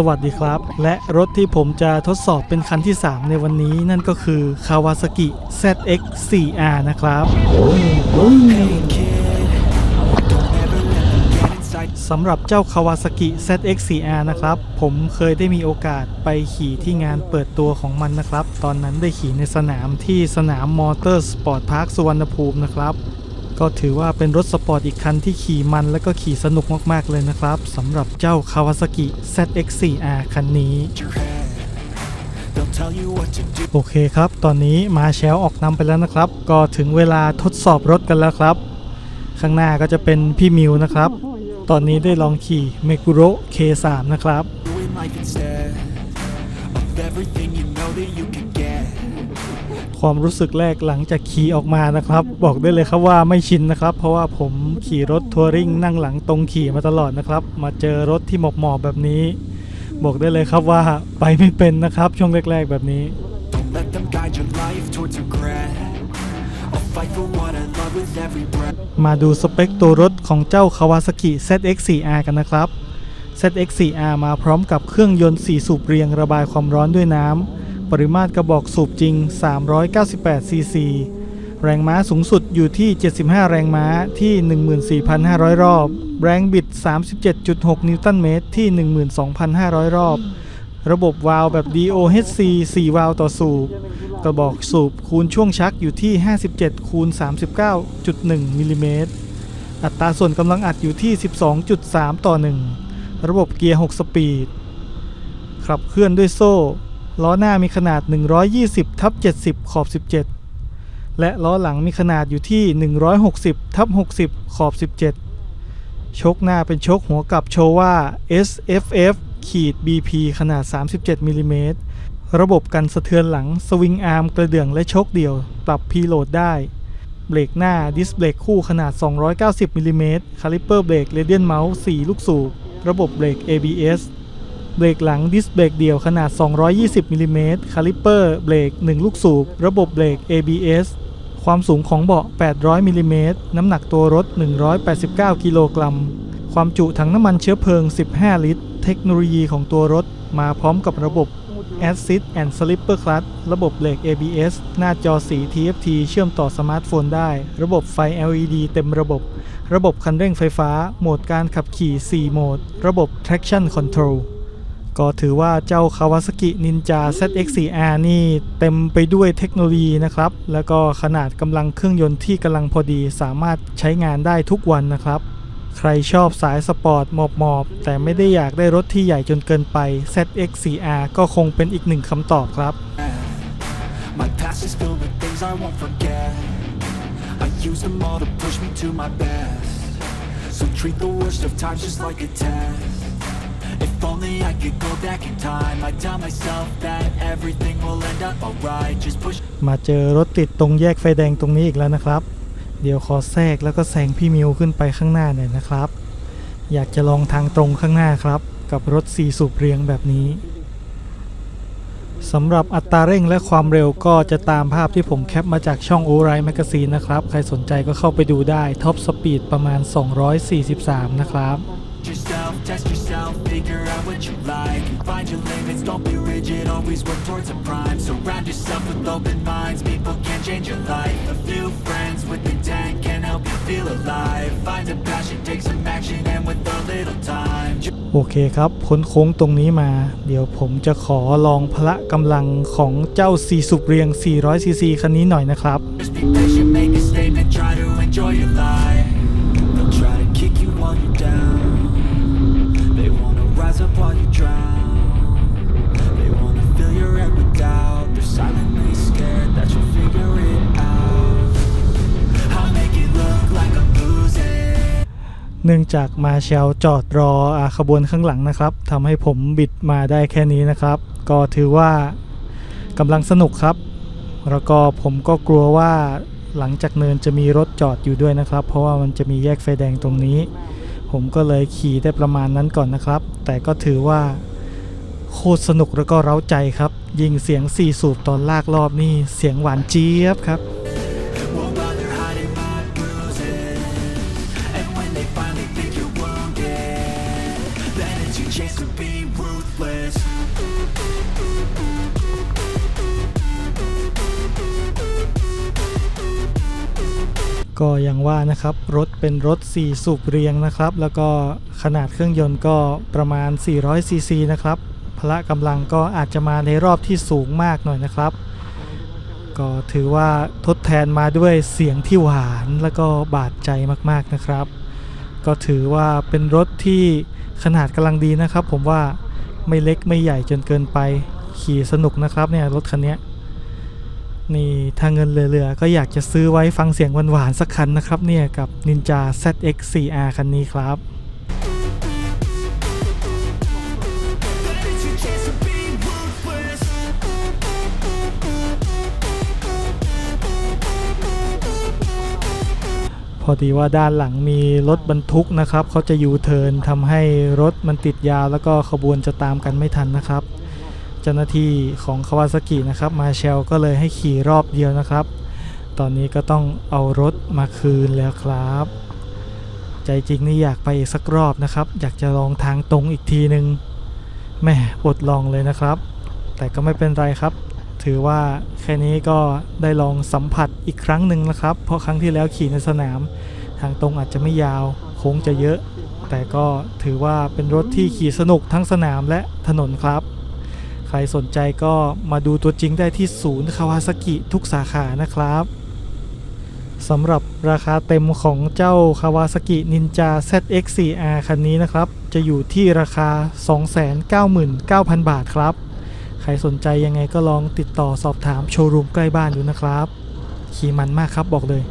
สวัสดีครับ และรถที่ผมจะทดสอบเป็นคันที่ 3 ในวันนี้นั่นก็คือ Kawasaki ZX 4R นะครับสำหรับเจ้า Kawasaki ZX 4R นะครับ ผมเคยได้มีโอกาสไปขี่ที่งานเปิดตัวของมันนะครับ ตอนนั้นได้ขี่ในสนามที่สนามมอเตอร์สปอร์ตพาร์คสุวรรณภูมินะครับ ก็ถือว่าเป็นรถสปอร์ตอีกคันที่ขี่มันและก็ขี่สนุกมากๆเลยนะครับสำหรับเจ้า Kawasaki ZX 4R คันนี้ โอเคครับ ตอนนี้มาแชลออกนำไปแล้วนะครับ ก็ถึงเวลาทดสอบรถกันแล้วครับ ข้างหน้าก็จะเป็นพี่มิวนะครับ ตอนนี้ได้ลองขี่เมกุโร K3 นะครับ ความรู้สึกแรกหลังจากขี่ออกมานะครับ บอกได้เลยครับว่าไม่ชินนะครับ เพราะว่าผมขี่รถทัวริงนั่งหลังตรงขี่มาตลอดนะครับ มาเจอรถที่หมอบหมอบๆแบบนี้ บอกได้เลยครับว่าไปไม่เป็นนะครับ ช่วงแรก ๆแบบนี้ Don't let them guide your life towards regret. I'll fight for what I love with every breath. มาดูสเปคตัวรถของเจ้า Kawasaki ZX4R กันนะครับ ZX4R มาพร้อมกับเครื่องยนต์ 4 สูบเรียงระบายความร้อนด้วยน้ำ ปริมาตรกระบอกสูบจริง 398 ซีซี แรงม้าสูงสุดอยู่ที่ 75 แรงม้าที่ 14,500 รอบ แรงบิด 37.6 นิวตันเมตรที่ 12,500 รอบ ระบบวาล์วแบบ DOHC 4 วาล์วต่อสูบ กระบอกสูบคูณช่วงชักอยู่ที่ 57 คูณ 39.1 มิลลิเมตร อัตราส่วนกำลังอัดอยู่ที่ 12.3 ต่อ 1 ระบบเกียร์ 6 สปีด ขับเคลื่อนด้วยโซ่ ล้อหน้ามีขนาด 120ทับ70 ขอบ 17 และล้อหลังมีขนาดอยู่ที่ 160ทับ60 ขอบ 17 ชกหน้าเป็นชกหัวกลับโชว่า SFF ขีด BP ขนาด 37มิลลิเมตรระบบกันสะเทือนหลัง สวิงอาร์ม กระเดื่องและชคเดี่ยว ปรับพีโหลดได้ เบรกหน้า ดิสเบรกคู่ขนาด 290มิลลิเมตรคาลิเปอร์เบรกเรเดียนเมาส์4ลูกสูบ ระบบเบรก ABS เบรกหลังดิสเบรกเดี่ยวขนาด 220มิลลิเมตรคาลิปเปอร์เบรก 1 ลูกสูบ ระบบเบรก ABS ความสูงของเบาะ 800มิลลิเมตรน้ำหนักตัวรถ 189 กิโลกรัม ความจุถังน้ำมันเชื้อเพลิง 15 ลิตร เทคโนโลยีของตัวรถมาพร้อมกับระบบ Assist and Slipper Clutch ระบบเบรก ABS หน้าจอสี TFT เชื่อมต่อสมาร์ทโฟนได้ ระบบไฟ LED เต็มระบบ ระบบคันเร่งไฟฟ้า โหมดการขับขี่ 4 โหมด ระบบ traction control ก็ถือว่าเจ้า Kawasaki Ninja ZX4R นี่เต็มไปด้วยเทคโนโลยีนะครับ แล้วก็ขนาดกำลังเครื่องยนต์ที่กำลังพอดีสามารถใช้งานได้ทุกวันนะครับ ใครชอบสายสปอร์ตหมอบหมอบแต่ไม่ได้อยากได้รถที่ใหญ่จนเกินไป ZX4R ก็คงเป็นอีกหนึ่งคำตอบครับ My past is filled with things I won't forget. I use them all to push me to my best. So treat the worst of times just like a test. Only I could go back in time, I tell myself that everything will end up alright. Just push มาเจอรถติดตรงแยกไฟแดงตรงนี้อีกแล้วนะครับ เดี๋ยวขอแทรกแล้วก็แซงพี่มิวขึ้นไปข้างหน้าหน่อยนะครับ อยากจะลองทางตรงข้างหน้าครับ กับรถสี่สูบเรียงแบบนี้สำหรับอัตราเร่งและความเร็วก็จะตามภาพที่ผมแคปมาจากช่อง o r i แมกซีนนะครับ ใครสนใจก็เข้าไปดูได้ท็อปสปีดประมาณ 243 นะครับ test yourself, figure out what you like and find your limits. Don't be rigid, always work towards a prime. Surround yourself with open minds, people can change your life. A few friends with intent can help you feel alive. Find a passion, take some action, and with a little time. โอเคครับพ้นโค้งตรงนี้มา เดี๋ยวผมจะขอลองพละกำลังของเจ้าสีสุบเรียง 400ซีซีคันนี้หน่อยนะครับ เนื่องจากมาเชลจอดรออขบวนข้างหลังนะครับทำให้ผมบิดมาได้แค่นี้นะครับ ก็ถือว่ากำลังสนุกครับ แล้วก็ผมก็กลัวว่าหลังจากเนินจะมีรถจอดอยู่ด้วยนะครับ เพราะว่ามันจะมีแยกไฟแดงตรงนี้ ผมก็เลยขี่ได้ประมาณนั้นก่อนนะครับ แต่ก็ถือว่าโคตรสนุกแล้วก็เร้าใจครับ ยิงเสียงสี่สูบตอนลากรอบนี่เสียงหวานเจี๊ยบครับ ก็อย่างว่านะครับ รถเป็นรถ 4 สูบเรียงนะครับ แล้วก็ขนาดเครื่องยนต์ก็ประมาณ 400 ซีซีนะครับ พละกำลังก็อาจจะมาในรอบที่สูงมากหน่อยนะครับ ก็ถือว่าทดแทนมาด้วยเสียงที่หวานแล้วก็บาดใจมากๆนะครับ ก็ถือว่าเป็นรถที่ขนาดกำลังดีนะครับ ผมว่าไม่เล็กไม่ใหญ่จนเกินไปขี่สนุกนะครับเนี่ยรถคันนี้ นี่ถ้าเงินเหลือๆก็อยากจะซื้อไว้ฟังเสียงหวานๆสักคันนะครับเนี่ยกับ Ninja ZX 4R คันนี้ครับพอดีว่าด้านหลังมีรถบรรทุกนะครับ เขาจะยูเทิร์นทำให้รถมันติดยาวแล้วก็ขบวนจะตามกันไม่ทันนะครับ จ้าหน้าที่ของคาวาซากินะครับมาเชลก็เลยให้ขี่รอบเดียวนะครับ ตอนนี้ก็ต้องเอารถมาคืนแล้วครับ ใจจริงนี่อยากไปอีกสักรอบนะครับ อยากจะลองทางตรงอีกทีหนึ่งแม่อดลองเลยนะครับ แต่ก็ไม่เป็นไรครับ ถือว่าแค่นี้ก็ได้ลองสัมผัสอีกครั้งหนึ่งแล้วครับ เพราะครั้งที่แล้วขี่ในสนาม ทางตรงอาจจะไม่ยาวโค้งจะเยอะ แต่ก็ถือว่าเป็นรถที่ขี่สนุกทั้งสนามและถนนครับ ใครสนใจก็มาดูตัวจริงได้ที่ศูนย์คาวาซากิทุกสาขานะครับสำหรับราคาเต็มของเจ้าคาวาซากิ Ninja ZX4R คันนี้นะครับ จะอยู่ที่ราคา 299,000 บาทครับ ใครสนใจยังไงก็ลองติดต่อสอบถามโชว์รูมใกล้บ้านดูนะครับ ขี่มันมากครับบอกเลย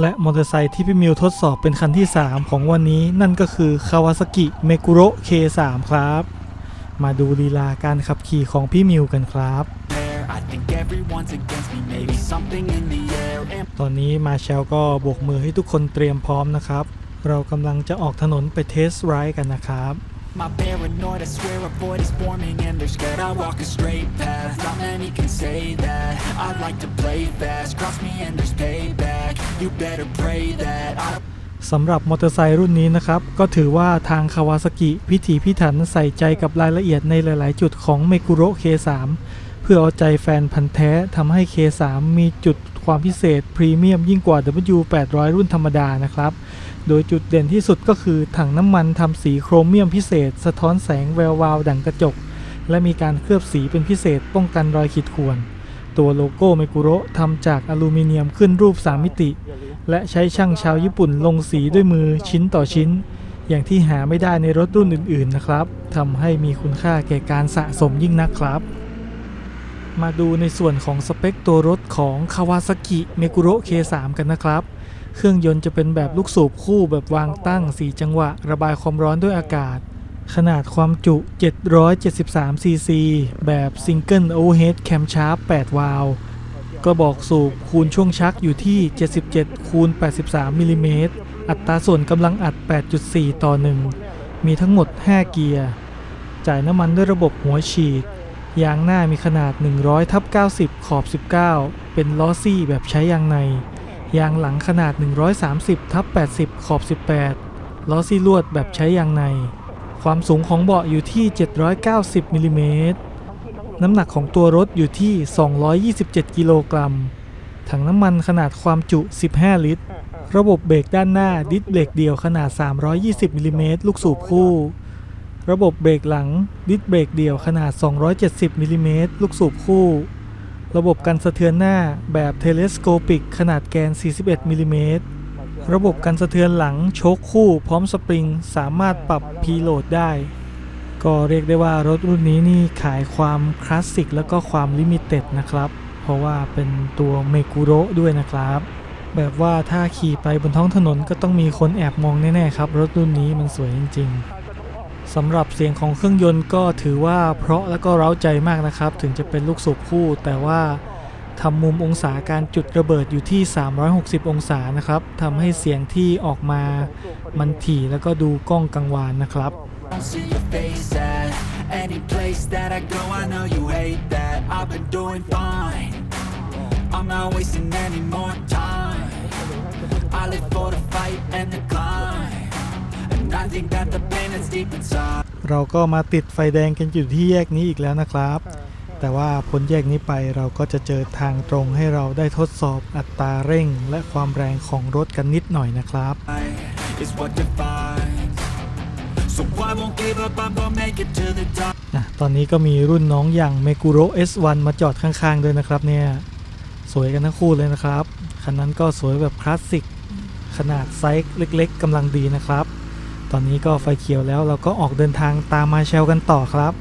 และมอเตอร์ไซค์ที่พี่มิวทดสอบเป็นคันที่ 3 ของวันนี้นั่นก็คือ Kawasaki Meguro K3 ครับ มาดูลีลาการขับขี่ของพี่มิวกันครับ compare. I think everyone's against me. Maybe something in the air. And ตอนนี้มาเชลก็โบกมือให้ทุกคนเตรียมพร้อมนะครับ เรากำลังจะออกถนนไปเทสไรด์กันนะครับ my paranoid, I swear a void is forming and they're scared I walk a straight path, not many can say that I like to play fast, cross me and there's payback You better pray that I สำหรับมอเตอร์ไซค์รุ่นนี้นะครับ ก็ถือว่าทางคาวาซากิพิถีพิถันใส่ใจกับรายละเอียดในหลาย ๆ จุดของเมกุโร K3 เพื่อเอาใจแฟนพันธ์แท้ทำให้ K3 มีจุดความพิเศษพรีเมียมยิ่งกว่า W800 รุ่นธรรมดานะครับ โดยจุดเด่นที่สุดก็คือถังน้ำมันทำสีโครเมียมพิเศษ สะท้อนแสงแวววาวดังกระจก และมีการเคลือบสีเป็นพิเศษป้องกันรอยขีดข่วน ตัวโลโก้เมกุโรทำจากอลูมิเนียมขึ้นรูป 3 มิติ และใช้ช่างชาวญี่ปุ่นลงสีด้วยมือชิ้นต่อชิ้น อย่างที่หาไม่ได้ในรถรุ่นอื่นๆนะครับทำให้มีคุณค่าแก่การสะสมยิ่งนักครับมาดูในส่วนของสเปคตัวรถของ Kawasaki Meguro K3 กันนะครับ เครื่องยนต์จะเป็นแบบลูกสูบคู่แบบวางตั้ง 4 จังหวะ ระบายความร้อนด้วยอากาศ ขนาดความจุ 773 ซีซี แบบ Single Overhead Camshaft 8วาล์วกระบอกสูบคูณช่วงชักอยู่ที่ 77 คูณ 83 มิลลิเมตร อัตราส่วนกำลังอัด 8.4 ต่อ 1 มีทั้งหมด 5 เกียร์ จ่ายน้ำมันด้วยระบบหัวฉีด ยางหน้ามีขนาด 100ทับ90 ขอบ 19 เป็นล้อซี่แบบใช้ยางใน ยางหลังขนาด 130ทับ80 ขอบ 18 ล้อซี่ลวดแบบใช้ยางใน ความสูงของเบาะอยู่ที่ 790มิลลิเมตร น้ำหนักของตัวรถอยู่ที่ 227 กิโลกรัม ถังน้ำมันขนาดความจุ 15 ลิตร ระบบเบรกด้านหน้าดิสเบรกเดียวขนาด 320มิลลิเมตรลูกสูบคู่ ระบบเบรกหลังดิสเบรกเดียวขนาด 270มิลลิเมตรลูกสูบคู่ ระบบกันสะเทือนหน้าแบบเทเลสโคปิกขนาดแกน 41มิลลิเมตร ระบบกันสะเทือนหลังโชคคู่พร้อมสปริง สามารถปรับพีโหลดได้ ก็เรียกได้ว่ารถรุ่นนี้นี่ขายความคลาสสิกแล้วก็ความลิมิเต็ดนะครับ เพราะว่าเป็นตัวเมกุโรด้วยนะครับ แบบว่าถ้าขี่ไปบนท้องถนนก็ต้องมีคนแอบมองแน่ๆครับ รถรุ่นนี้มันสวยจริง ๆ สำหรับเสียงของเครื่องยนต์ก็ถือว่าเพราะและก็เร้าใจมากนะครับ ถึงจะเป็นลูกสูบคู่ แต่ว่าทำมุมองศาการจุดระเบิดอยู่ที่ 360 องศานะครับทำให้เสียงที่ออกมามันถี่แล้วก็ดูกล้องกังวานนะครับ I live pain that's deep inside เราก็มาติดไฟแดงกันอยู่ที่แยกนี้อีกแล้วนะครับ แต่ว่าพ้นแยกนี้ไปเราก็จะเจอทางตรงให้เราได้ทดสอบอัตราเร่ง และความแรงของรถกันนิดหน่อยนะครับ is what defines So I won't give up, I'm gonna make it to the top อะตอนนี้ก็มีรุ่นน้องอย่าง m e g u r o S1 มาจอดข้างๆด้วยนะครับเนี่ย สวยกันทั้งคู่เลยนะครับ คันนั้นก็สวยแบบคลาสสิก ขนาดไซส์เล็กๆกำลังดีนะครับ ตอนนี้ก็ไฟเขียวแล้วเราก็ออกเดินทางตามมาเชลกันต่อครับ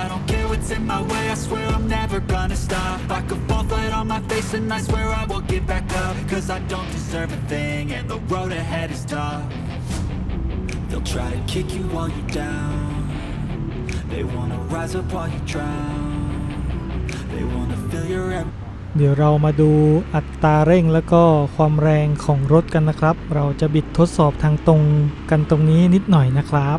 I don't care what's in my way, I swear I'm never gonna stop I could fall flat on my face and I swear I will get back up Cause I don't deserve a thing and the road ahead is tough They'll try to kick you while you're down They wanna rise up while you drown They wanna fill your every เดี๋ยวเรามาดูอัตราเร่งแล้วก็ความแรงของรถกันนะครับ เราจะบิดทดสอบทางตรงกันตรงนี้นิดหน่อยนะครับ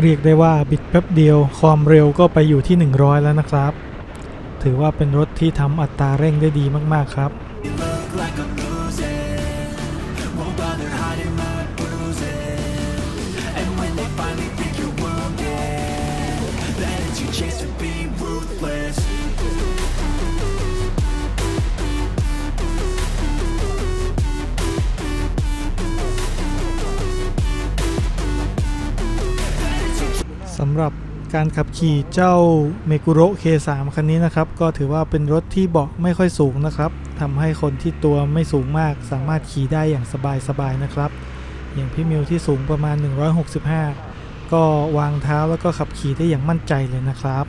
เรียกได้ว่าบิดแป๊บเดียว ความเร็วก็ไปอยู่ที่ 100 แล้วนะครับ ถือว่าเป็นรถที่ทำอัตราเร่งได้ดีมากๆครับำหรับการขับขี่เจ้าเมกุโร K3 คันนี้นะครับ ก็ถือว่าเป็นรถที่เบาะไม่ค่อยสูงนะครับทำให้คนที่ตัวไม่สูงมากสามารถขี่ได้อย่างสบายๆนะครับ อย่างพี่มิวที่สูงประมาณ 165 ก็วางเท้าแล้วก็ขับขี่ได้อย่างมั่นใจเลยนะครับ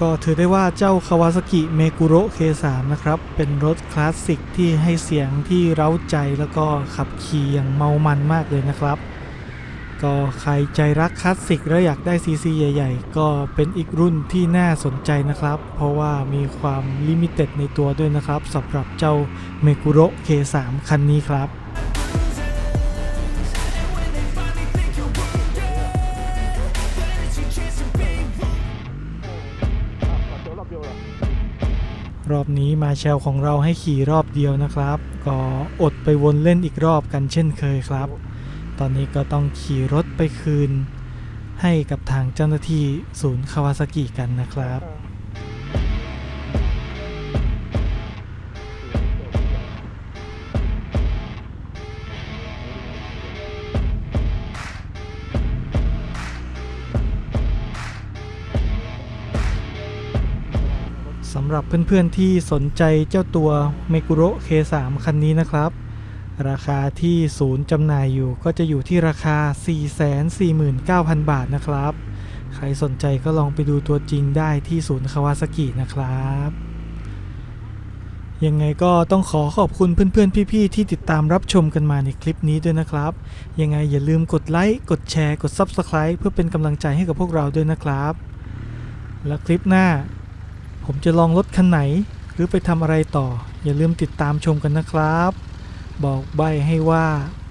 ก็ถือได้ว่าเจ้า Kawasaki Meguro K3 นะครับ เป็นรถคลาสสิกที่ให้เสียงที่เร้าใจแล้วก็ขับขี่อย่างเมามันมากเลยนะครับ ก็ใครใจรักคลาสสิกแล้วอยากได้ซีซีใหญ่ๆ ก็เป็นอีกรุ่นที่น่าสนใจนะครับ เพราะว่ามีความลิมิเต็ดในตัวด้วยนะครับสำหรับเจ้า Meguro K3 คันนี้ครับ รอบนี้มาแชลของเราให้ขี่รอบเดียวนะครับ ก็อดไปวนเล่นอีกรอบกันเช่นเคยครับ ตอนนี้ก็ต้องขี่รถไปคืน ให้กับทางเจ้าหน้าที่ศูนย์คาวาซากิกันนะครับ สำหรับเพื่อนๆที่สนใจเจ้าตัว m e g u r o K3 คันนี้นะครับ ราคาที่ศูนย์จำหน่ายอยู่ก็จะอยู่ที่ราคา 449,000 บาทนะครับ ใครสนใจก็ลองไปดูตัวจริงได้ที่ศูนย์คาวาซากินะครับ ยังไงก็ต้องขอขอบคุณเพื่อนๆ พี่ๆ ที่ติดตามรับชมกันมาในคลิปนี้ด้วยนะครับ ยังไงอย่าลืมกดไลค์ กดแชร์ กด Subscribe เพื่อเป็นกำลังใจให้กับพวกเราด้วยนะครับ และคลิปหน้า ผมจะลองรถคันไหน หรือไปทำอะไรต่อ อย่าลืมติดตามชมกันนะครับ บอกใบให้ว่า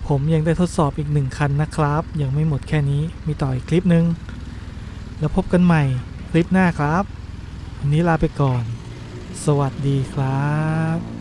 ผมยังได้ทดสอบอีกหนึ่งคันนะครับ ยังไม่หมดแค่นี้มีต่ออีกคลิปหนึ่งแล้วพบกันใหม่คลิปหน้าครับ วันนี้ลาไปก่อน สวัสดีครับ